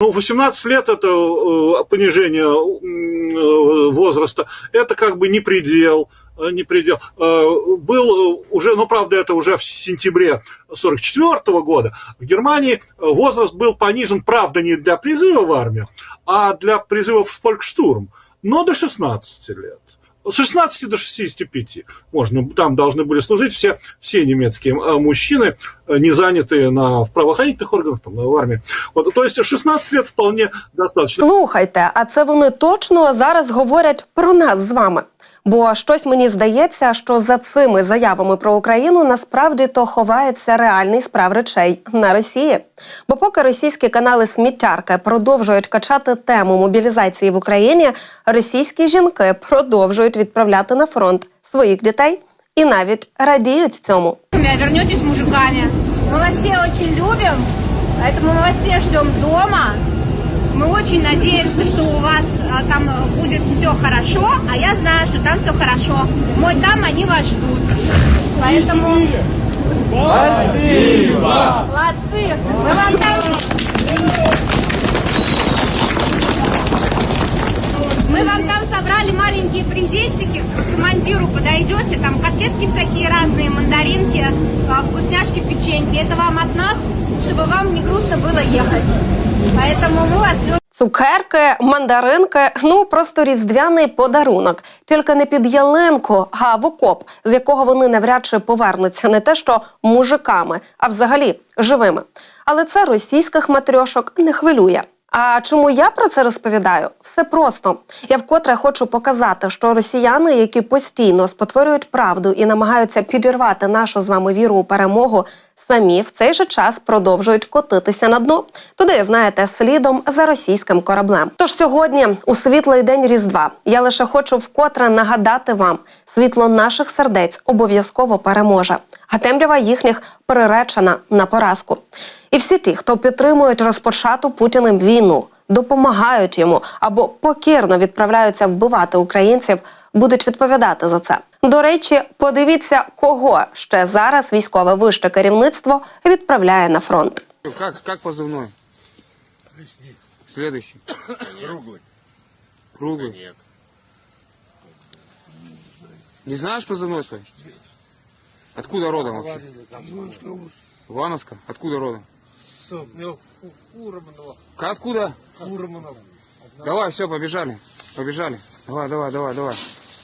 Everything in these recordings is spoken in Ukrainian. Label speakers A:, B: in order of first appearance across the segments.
A: Ну, 18 лет это э, понижение э, возраста, это как бы не предел, э, не предел. Был уже, ну, правда, это уже в сентябре 44 года. В Германии возраст был понижен, правда, не для призыва в армию, а для призыва в фолькштурм, но до 16 лет. С 16 до 65 можно. Там должны были служить все, все немецкие э, мужчины, э, не занятые на, в правоохранительных органах, там, в армии. Вот, то есть 16 лет вполне достаточно.
B: Слухайте, а це вони точно зараз говорять про нас з вами. Бо щось мені здається, що за цими заявами про Україну насправді то ховається реальний справ речей на Росії. Бо поки російські канали сміттярки продовжують качати тему мобілізації в Україні, російські жінки продовжують відправляти на фронт своїх дітей і навіть радіють цьому.
C: вернетесь мужиками. Мы вас все очень любим, поэтому мы вас все ждем дома. Мы очень надеемся, что у вас а, там э, будет все хорошо, а я знаю, что там все хорошо. Мой там они вас ждут. Поэтому... Спасибо! Молодцы! Мы вам там... Мы вам там собрали маленькие презентики, к командиру подойдете, там котлетки всякие разные, мандаринки, а, вкусняшки, печеньки. Это вам от нас, чтобы вам не грустно было ехать. Поэтому мы вас любим.
B: Цукерки, мандаринки, ну просто різдвяний подарунок. Тільки не під ялинку, а в окоп, з якого вони навряд чи повернуться не те, що мужиками, а взагалі живими. Але це російських матрьошок не хвилює. А чому я про це розповідаю? Все просто. Я вкотре хочу показати, що росіяни, які постійно спотворюють правду і намагаються підірвати нашу з вами віру у перемогу, самі в цей же час продовжують котитися на дно. Туди, знаєте, слідом за російським кораблем. Тож сьогодні, у світлий день Різдва, я лише хочу вкотре нагадати вам: світло наших сердець обов'язково переможе, а темрява їхніх приречена на поразку. І всі ті, хто підтримують розпочату Путіним війну, допомагають йому або покірно відправляються вбивати українців, будуть відповідати за це. До речі, подивіться, кого ще зараз військове вище керівництво відправляє на фронт.
D: Как, как позывной? Следующий.
E: Круглый.
D: Круглый.
E: Нет.
D: Не знаешь позывной свой? Откуда родом вообще?
E: Амурская область.
D: Ивановска? Откуда родом?
E: С Мел- Фу- Фурманова.
D: К- Откуда?
E: Фурманов.
D: Давай, все, побежали. Побежали. Давай, давай, давай, давай.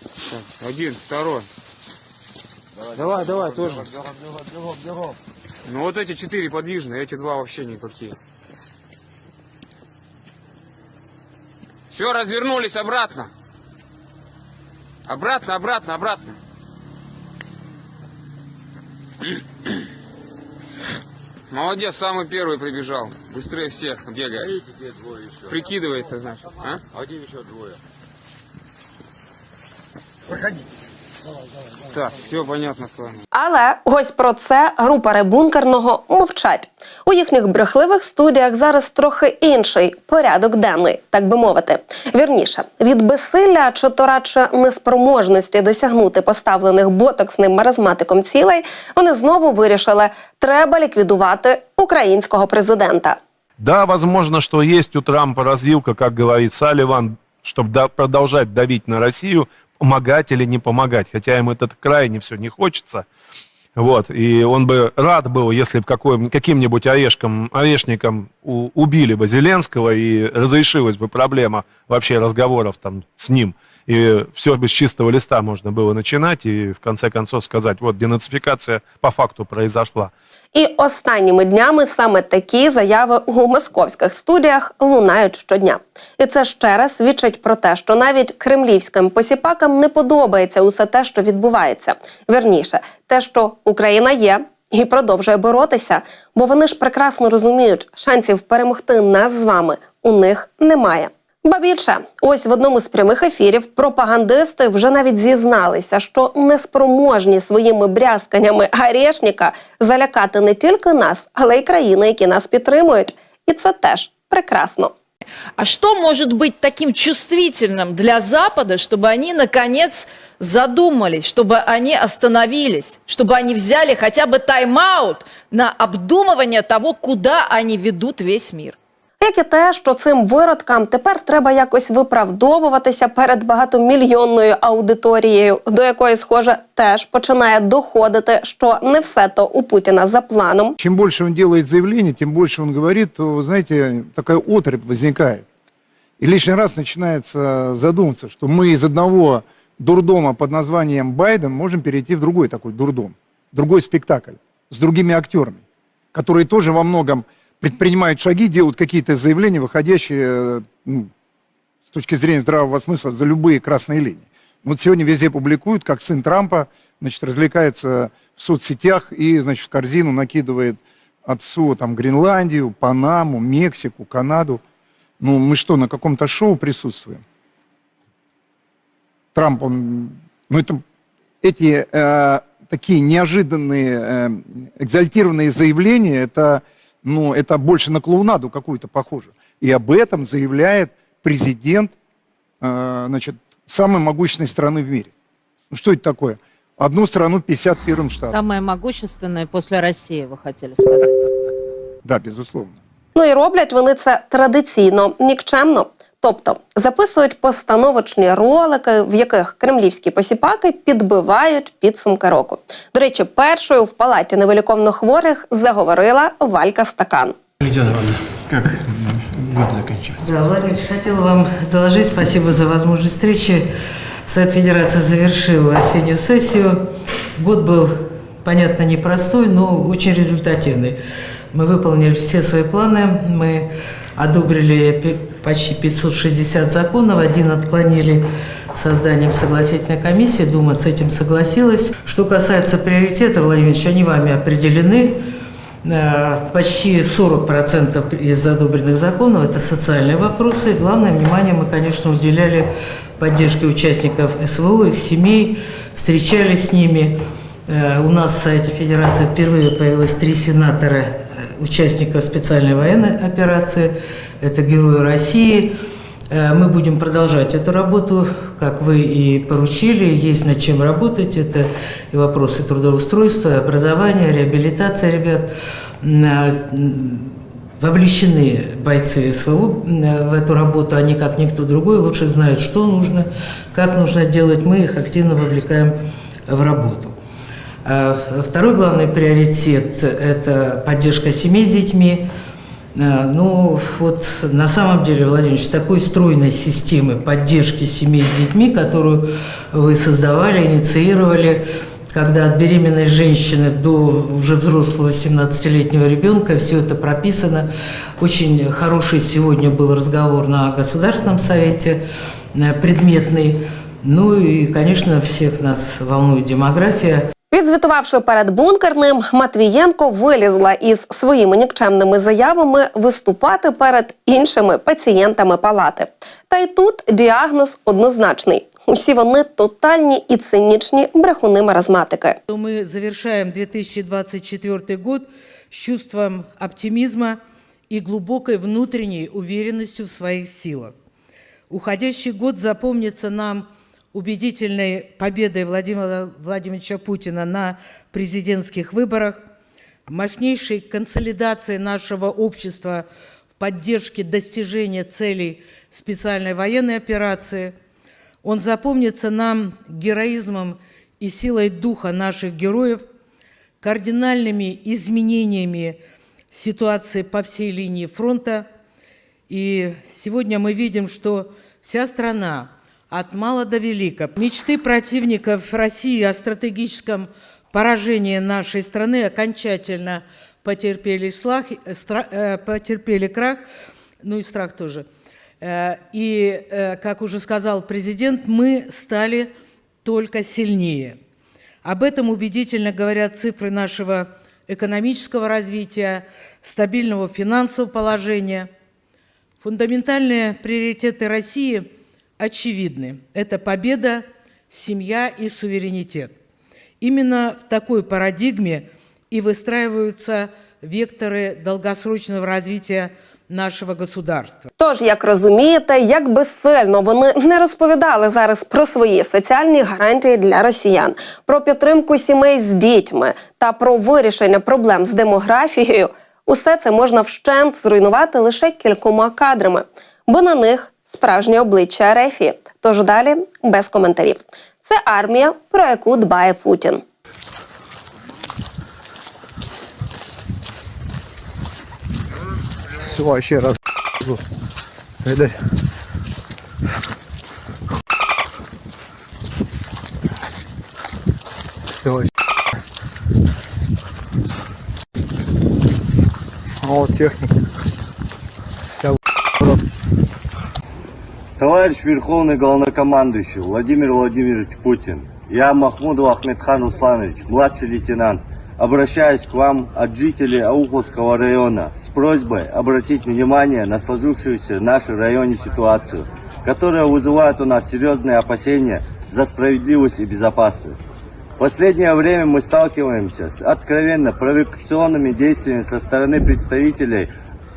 D: Так, один, второй. Давай, давай, тоже.
E: Бегом, бегом, бегом, бегом.
D: Ну вот эти четыре подвижные, эти два вообще никакие. Все, развернулись обратно. Обратно, обратно, обратно. Молодец, самый первый прибежал. Быстрее всех бегает. Прикидывается, значит. А?
E: Один еще двое. Проходи.
D: Так, все понятно с вами.
B: Але ось про це рупори бункерного мовчать. У їхніх брехливих студіях зараз трохи інший порядок денний, так би мовити. Вірніше, від безсилля чи то радше неспроможності досягнути поставлених ботоксним маразматиком цілей, вони знову вирішили, треба ліквідувати українського президента.
F: Да, возможно, что есть у Трампа развилка, как говорит Салливан, чтобы продолжать давить на Россию, помогать или не помогать. Хотя им это крайне все не хочется. Вот, и он бы рад был, если бы какой- каким-нибудь орешком, орешником у- убили бы Зеленского и разрешилась бы проблема вообще разговоров там с ним. И все бы с чистого листа можно было начинать и в конце концов сказать, вот денацификация по факту произошла.
B: І останніми днями саме такі заяви у московських студіях лунають щодня. І це ще раз свідчить про те, що навіть кремлівським посіпакам не подобається усе те, що відбувається. Вірніше, те, що Україна є. І продовжує боротися, бо вони ж прекрасно розуміють, шансів перемогти нас з вами у них немає. Ба більше, ось в одному з прямих ефірів пропагандисти вже навіть зізналися, що неспроможні своїми брязканнями Гарешніка залякати не тільки нас, але й країни, які нас підтримують. І це теж прекрасно.
G: А что может быть таким чувствительным для Запада, чтобы они, наконец, задумались, чтобы они остановились, чтобы они взяли хотя бы тайм-аут на обдумывание того, куда они ведут весь мир?
B: Як і те, що цим виродкам тепер треба якось виправдовуватися перед багатомільйонною аудиторією, до якої, схоже, теж починає доходити, що не все то у Путіна за планом.
H: Чем больше он делает заявлений, тем больше он говорит, то, вы знаете, такая отрыв возникает. И лишний раз начинается задуматься, что мы из одного дурдома под названием Байден можем перейти в другой такой дурдом, другой спектакль с другими актерами, которые тоже во многом предпринимают шаги, делают какие-то заявления, выходящие э, ну, с точки зрения здравого смысла за любые красные линии. Вот сегодня везде публикуют, как сын Трампа, значит, развлекается в соцсетях и, значит, в корзину накидывает отцу там Гренландию, Панаму, Мексику, Канаду. Ну, мы что, на каком-то шоу присутствуем? Трамп, он, ну это эти э, такие неожиданные, э, экзальтированные заявления, это, ну, это больше на клоунаду какую-то похоже. И об этом заявляет президент, э, значит, самой могущественной страны в мире. Ну, что это такое? Одну страну 51 штатом.
I: Самая могущественная после России, вы хотели сказать.
H: Да, безусловно.
B: Ну і роблять вони це традиційно, нікчемно. Тобто записують постановочні ролики, в яких кремлівські посіпаки підбивають підсумки року. До речі, першою в палаті невиліковно хворих заговорила Валька Стакан.
J: Лидия Ивановна, как год заканчивается?
K: Да, Владимир Ильич, хотела вам доложить, спасибо за возможность встречи. Совет Федерации завершил осеннюю сессию. Год был, понятно, непростой, но очень результативный. Мы выполнили все свои планы, мы одобрили почти 560 законов, один отклонили созданием согласительной комиссии, Дума с этим согласилась. Что касается приоритетов, Владимир они вами определены. Э, Почти 40% из одобренных законов – это социальные вопросы. Главное внимание мы, конечно, уделяли поддержке участников СВО, их семей, встречались с ними. Э, У нас в Совете Федерации впервые появилось три сенатора, участников специальной военной операции. Это герои России. Э, Мы будем продолжать эту работу, как вы и поручили. Есть над чем работать. Это и вопросы трудоустройства, образования, реабилитация ребят. М, Вовлечены бойцы СВО в эту работу. Они, как никто другой, лучше знают, что нужно, как нужно делать. Мы их активно вовлекаем в работу. В- Второй главный приоритет – это поддержка семей с детьми. Э, Ну, вот на самом деле, Владимир такой стройной системы поддержки семей с детьми, которую вы создавали, инициировали, когда от беременной женщины до уже взрослого 17-летнего ребенка все это прописано. Очень хороший сегодня был разговор на Государственном совете, э, предметный. Ну и, конечно, всех нас волнует демография.
B: Відзвітувавши перед бункерним, Матвієнко вилізла із своїми нікчемними заявами виступати перед іншими пацієнтами палати. Та й тут діагноз однозначний: усі вони тотальні і цинічні брехуни-маразматики.
K: что мы завершаем 2024 год с чувством оптимизма и глубокой внутренней уверенностью в своих силах. Уходящий год запомнится нам убедительной победой Владимира Владимировича Путина на президентских выборах, мощнейшей консолидацией нашего общества в поддержке достижения целей специальной военной операции – он запомнится нам героизмом и силой духа наших героев, кардинальными изменениями ситуации по всей линии фронта. И сегодня мы видим, что вся страна от мала до велика. Мечты противников России о стратегическом поражении нашей страны окончательно потерпели, слах, стра- э, потерпели крах, ну и страх тоже. Э, И, э, как уже сказал президент, мы стали только сильнее. Об этом убедительно говорят цифры нашего экономического развития, стабильного финансового положения. Фундаментальные приоритеты России очевидны. Это победа, семья и суверенитет. Именно в такой парадигме и выстраиваются векторы долгосрочного развития нашего государства.
B: Тож, як розумієте, як би сильно вони не розповідали зараз про свої соціальні гарантії для росіян, про підтримку сімей з дітьми та про вирішення проблем з демографією, Усе це можна вщент зруйнувати лише кількома кадрами, бо на них справжнє обличчя Рефі. Тож далі без коментарів. Це армія, про яку дбає Путін.
H: Все, вообще раз. Вот техника. Вся
E: Товарищ Верховный Главнокомандующий Владимир Владимирович Путин, я Махмудов Ахмедхан Русланович, младший лейтенант, обращаюсь к вам от жителей Ауховского района с просьбой обратить внимание на сложившуюся в нашем районе ситуацию, которая вызывает у нас серьезные опасения за справедливость и безопасность. В последнее время мы сталкиваемся с откровенно провокационными действиями со стороны представителей,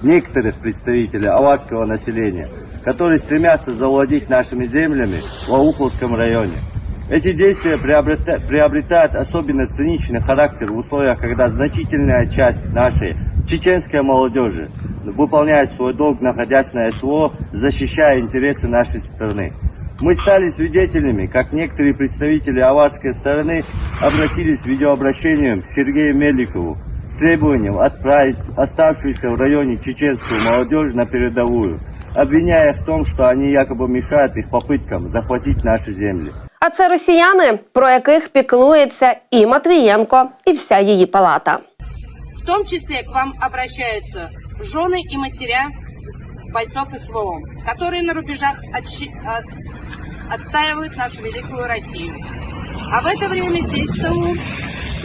E: некоторых представителей аварского населения, которые стремятся завладеть нашими землями в Ауховском районе. Эти действия приобрета- приобретают особенно циничный характер в условиях, когда значительная часть нашей чеченской молодежи выполняет свой долг, находясь на СВО, защищая интересы нашей страны. Мы стали свидетелями, как некоторые представители аварской стороны обратились с видеообращением к Сергею Меликову требованием отправить оставшуюся в районе чеченскую молодежь на передовую, обвиняя их в том, что они якобы мешают их попыткам захватить наши земли.
B: А це росіяни, про яких піклується і Матвієнко, і вся її палата.
C: В том числе к вам обращаются жены и матеря бойцов СВО, которые на рубежах отщи- от- отстаивают нашу великую Россию. А в это время здесь, в тылу,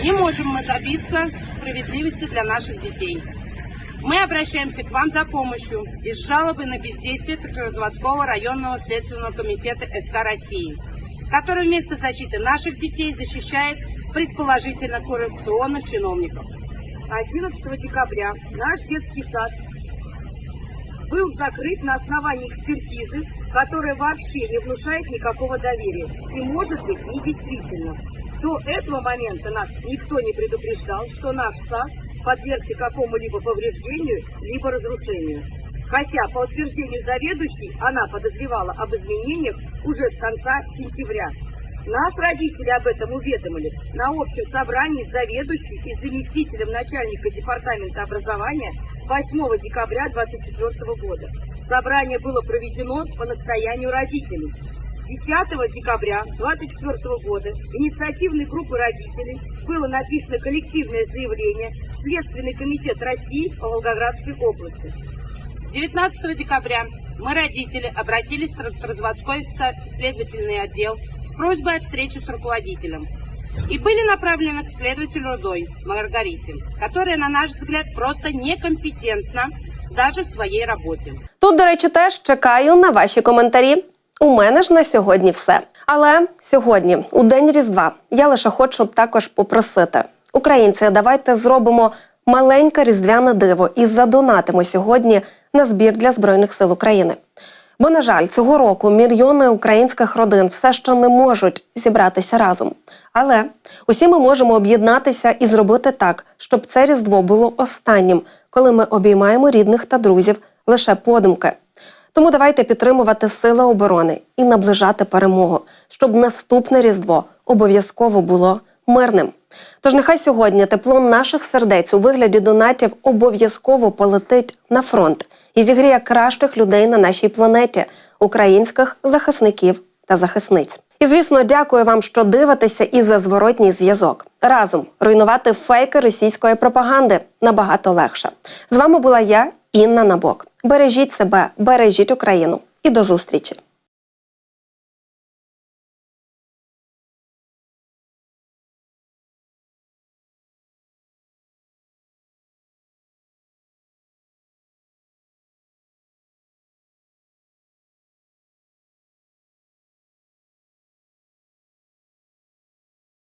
C: не можем мы добиться справедливости для наших детей. Мы обращаемся к вам за помощью из жалобы на бездействие Трехразаводского районного следственного комитета СК России, который вместо защиты наших детей защищает предположительно коррупционных чиновников. 11 декабря наш детский сад был закрыт на основании экспертизы, которая вообще не внушает никакого доверия и может быть недействительна. До этого момента нас никто не предупреждал, что наш сад подвергся какому-либо повреждению либо разрушению. Хотя, по утверждению заведующей, она подозревала об изменениях уже с конца сентября. Нас родители об этом уведомили на общем собрании с заведующей и заместителем начальника департамента образования 8 декабря 2024 года. Собрание было проведено по настоянию родителей. 10 декабря 2024 года инициативной группой родителей было написано коллективное заявление в Следственный комитет России по Волгоградской области. 19 декабря мы, родители, обратились в Тракторозводской со- следовательный отдел с просьбой о встрече с руководителем. И были направлены к следователю Рудой Маргарите, которая, на наш взгляд, просто некомпетентна даже в своей работе.
B: Тут, до речі, теж чекаю на ваші коментарі. У мене ж на сьогодні все. Але сьогодні, у день Різдва, я лише хочу також попросити: українці, давайте зробимо маленьке різдвяне диво і задонатимо сьогодні на збір для збройних сил України. Бо, на жаль, цього року мільйони українських родин все ще не можуть зібратися разом. Але усі ми можемо об'єднатися і зробити так, щоб це різдво було останнім, коли ми обіймаємо рідних та друзів лише подумки. Тому давайте підтримувати сили оборони і наближати перемогу, щоб наступне різдво обов'язково було мирним. Тож нехай сьогодні тепло наших сердець у вигляді донатів обов'язково полетить на фронт і зігріє кращих людей на нашій планеті, українських захисників та захисниць. І звісно, дякую вам, що дивитеся і за зворотній зв'язок. Разом руйнувати фейки російської пропаганди набагато легше. З вами була я, Інна Набок. Бережіть себе, бережіть Україну і до зустрічі.